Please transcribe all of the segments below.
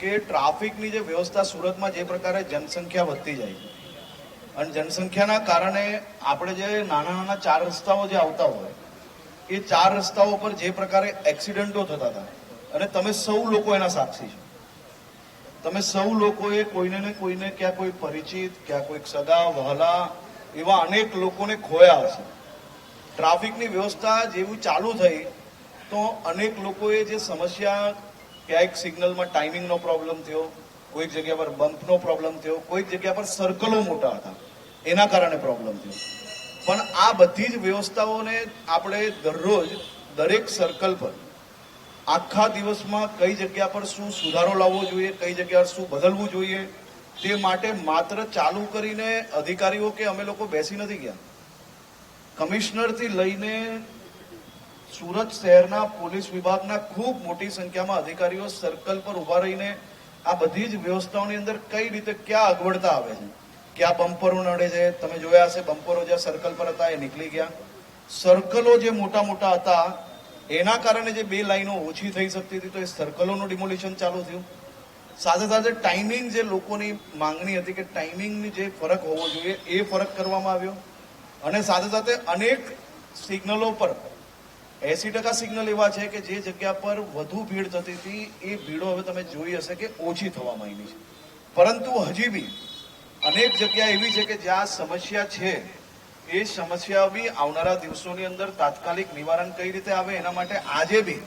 કે ટ્રાફિકની જે વ્યવસ્થા સુરતમાં જે પ્રકારે જનસંખ્યા વધતી જાય અને જનસંખ્યાના કારણે આપણે જે નાના નાના ચાર રસ્તાઓ જે આવતા હોય, એ ચાર રસ્તાઓ પર જે પ્રકારે એક્સિડન્ટો થતા હતા. અને તમે સૌ લોકો એના સાક્ષી છો. તમે સૌ લોકોએ કોઈને ને કોઈને ક્યાં કોઈ પરિચિત, ક્યાં કોઈક સગા, વહલા, એવા અનેક લોકોને ખોયા હશે. ટ્રાફિકની વ્યવસ્થા જેવું ચાલુ થઈ, તો અનેક લોકોએ જે સમસ્યા ક્યાંક સિગ્નલમાં ટાઈમિંગનો પ્રોબ્લેમ થયો, કોઈક જગ્યા પર બમ્પનો પ્રોબ્લેમ થયો, કોઈક જગ્યા પર સર્કલો મોટા હતા. એના કારણે પ્રોબ્લેમ થયો. પણ આ બધી જ વ્યવસ્થાઓને આપણે દરરોજ દરેક સર્કલ પર આખા દિવસમાં કઈ જગ્યા પર શું સુધારો લાવવો જોઈએ, કઈ જગ્યા પર શું બદલવું જોઈએ, તે માટે માત્ર ચાલુ કરીને અધિકારીઓ કે અમે લોકો બેસી નથી ગયા. કમિશનરથી લઈને સુરત શહેરના પોલીસ વિભાગના ખૂબ મોટી સંખ્યામાં અધિકારીઓ સર્કલ પર ઊભા રહીને આ બધી જ વ્યવસ્થાઓની અંદર કઈ રીતે ક્યાં અગવડતા આવે છે? ક્યાં બમ્પરો નડે છે? તમે જોયા હશે બમ્પરો જ્યાં સર્કલ પર હતા એ નીકળી ગયા. સર્કલો જે મોટા મોટા હતા, એના કારણે જે બે લાઈનો ઓછી થઈ શકતી હતી, તો એ સર્કલોનું ડિમોલિશન ચાલુ થયું. સાથે સાથે ટાઈમિંગ જે લોકોની માંગણી હતી કે ટાઈમિંગની જે ફરક હોવો જોઈએ, એ ફરક કરવામાં આવ્યો. અને સાથે સાથે અનેક સિગ્નલો પર એસી ટકા સિગ્નલ એવા છે કે જે જગ્યા પર વધુ ભીડ થતી હતી, એ ભીડો હવે તમે જોઈ હશે કે ઓછી થવા માંડી છે. પરંતુ હજી બી અનેક જગ્યા એવી છે કે જ્યાં સમસ્યા છે. એ સમસ્યા બી આવનારા દિવસોની અંદર તાત્કાલિક નિવારણ કઈ રીતે આવે એના માટે આજે બી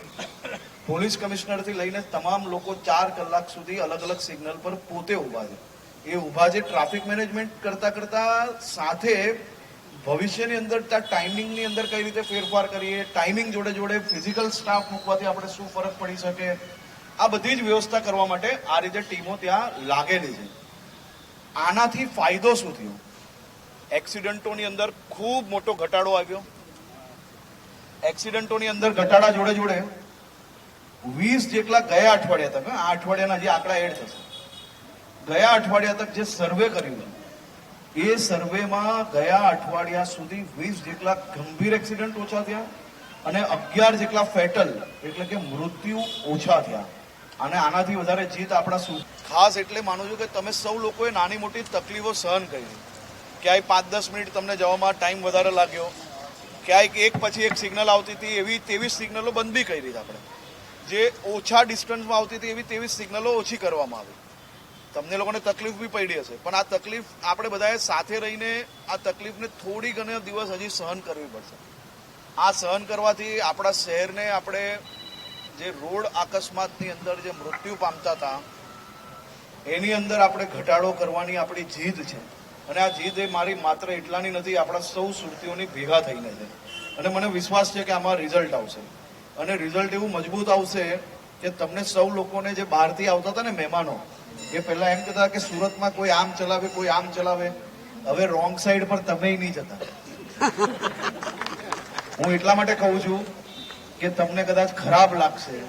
પોલીસ કમિશનરથી લઈને તમામ લોકો ચાર કલાક સુધી અલગ અલગ સિગ્નલ પર પોતે ઊભા છે. એ ઊભા છે ટ્રાફિક મેનેજમેન્ટ કરતા કરતા સાથે ભવિષ્યની અંદર ત્યાં ટાઈમિંગની અંદર કઈ રીતે ફેરફાર કરીએ ટાઈમિંગ જોડે જોડે ફિઝિકલ સ્ટાફ મૂકવાથી આપણે શું ફરક પડી શકે? આ બધી જ વ્યવસ્થા કરવા માટે આ રીતે ટીમો ત્યાં લાગેલી છે. આનાથી ફાયદો શું થયો? એક્સિડન્ટોની અંદર ખૂબ મોટો ઘટાડો આવ્યો. એક્સિડન્ટોની અંદર ઘટાડા જોડે જોડે વીસ જેટલા ગયા અઠવાડિયા તક આ અઠવાડિયાના જે આંકડા એડ થશે. ગયા અઠવાડિયા તક જે સર્વે કર્યું એ સર્વેમાં ગયા અઠવાડિયા સુધી વીસ જેટલા ગંભીર એક્સિડન્ટ ઓછા થયા અને અગિયાર જેટલા ફેટલ એટલે કે મૃત્યુ ઓછા થયા. અને આનાથી વધારે જીત આપણા ખાસ એટલે માનું છું કે તમે સૌ લોકોએ નાની મોટી તકલીફો સહન કરી. ક્યાંય પાંચ દસ મિનિટ તમને જવામાં ટાઈમ વધારે લાગ્યો ક્યાંક એક પછી એક સિગ્નલ આવતી હતી, એવી તેવી સિગ્નલો બંધ બી કરી આપણે. જે ઓછા ડિસ્ટન્સમાં આવતી હતી, એવી તેવી સિગ્નલો ઓછી કરવામાં આવી. તમને લોકોને તકલીફ બી પડી હશે. પણ આ તકલીફ આપણે બધાએ સાથે રહીને આ તકલીફને થોડી ઘણા દિવસ હજી સહન કરવી પડશે. આ સહન કરવાથી આપણા શહેરને આપણે જે રોડ અકસ્માતની અંદર જે મૃત્યુ પામતા હતા, એની અંદર આપણે ઘટાડો કરવાની આપણી જીદ છે. અને આ જીદ એ મારી માત્ર એટલાની નથી, આપણા સૌ સુરતીઓની ભેગા થઈને છે. અને મને વિશ્વાસ છે કે આમાં રિઝલ્ટ આવશે. અને રિઝલ્ટ એવું મજબૂત આવશે કે તમને સૌ લોકોને જે બહારથી આવતા હતા ને મહેમાનો એ પહેલા એમ કહેતા કે સુરતમાં કોઈ આમ ચલાવે, કોઈ આમ ચલાવે. હવે રોંગ સાઈડ પર તમે નહીં જતા. હું એટલા માટે કહું છું કે તમને કદાચ ખરાબ લાગશે.